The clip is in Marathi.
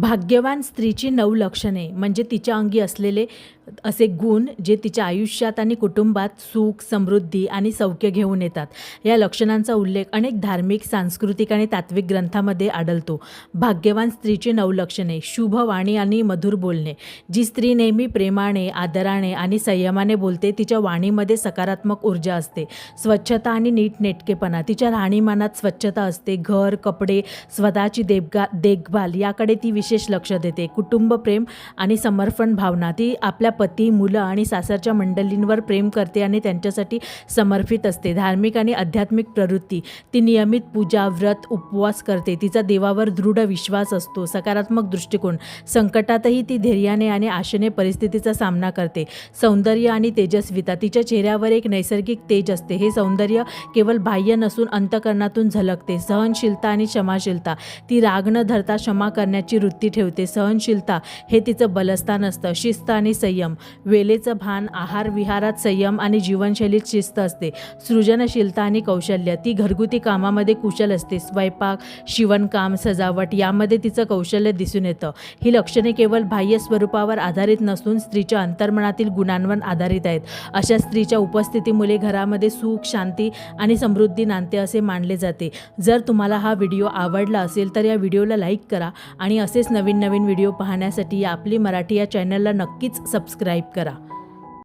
भाग्यवान स्त्रीची नऊ लक्षणे म्हणजे तिच्या अंगी असलेले असे गुण जे तिच्या आयुष्यात आणि कुटुंबात सुख समृद्धी आणि सौख्य घेऊन येतात. या लक्षणांचा उल्लेख अनेक धार्मिक सांस्कृतिक आणि तात्विक ग्रंथामध्ये आढळतो. भाग्यवान स्त्रीची नऊ लक्षणे शुभ वाणी आणि मधुर बोलणे. जी स्त्री नेहमी प्रेमाने आदराने आणि संयमाने बोलते तिच्या वाणीमध्ये सकारात्मक ऊर्जा असते. स्वच्छता आणि नीटनेटकेपणा तिच्या राहणीमानात स्वच्छता असते. घर कपडे स्वतःची देवगा देखभाल याकडे ती विशेष लक्ष देते. कुटुंब प्रेम आणि समर्पण भावना. ती आपल्या पती मुलं आणि सासरच्या मंडळींवर प्रेम करते आणि त्यांच्यासाठी समर्पित असते. धार्मिक आणि आध्यात्मिक प्रवृत्ती. ती नियमित पूजा व्रत उपवास करते. तिचा देवावर दृढ विश्वास असतो. सकारात्मक दृष्टिकोन. संकटातही ती धैर्याने आणि आशेने परिस्थितीचा सामना करते. सौंदर्य आणि तेजस्विता. तिच्या चेहऱ्यावर एक नैसर्गिक तेज असते. हे सौंदर्य केवळ बाह्य नसून अंतकरणातून झलकते. सहनशीलता आणि क्षमाशीलता. ती राग न धरता क्षमा करण्याची वृत्ती ठेवते सहनशीलता. हे तिचं बलस्थान असतं. शिस्त आणि संयम. वेळेचं भान आहार विहारात संयम आणि जीवनशैलीत शिस्त असते. सृजनशीलता आणि कौशल्य. ती घरगुती कामामध्ये कुशल असते. स्वयंपाक शिवणकाम सजावट यामध्ये तिचं कौशल्य दिसून येतं. ही लक्षणे केवळ बाह्य स्वरूपावर आधारित नसून स्त्रीच्या अंतर्मनातील गुणांवर आधारित आहेत. अशा स्त्रीच्या उपस्थितीमुळे घरामध्ये सुख शांती आणि समृद्धी नांदते असे मानले जाते. जर तुम्हाला हा व्हिडिओ आवडला असेल तर या व्हिडिओला लाईक करा आणि असेच नवीन नवीन व्हिडिओ पाहण्यासाठी आपली मराठी या चॅनलला नक्कीच सबस्क्राईब करा.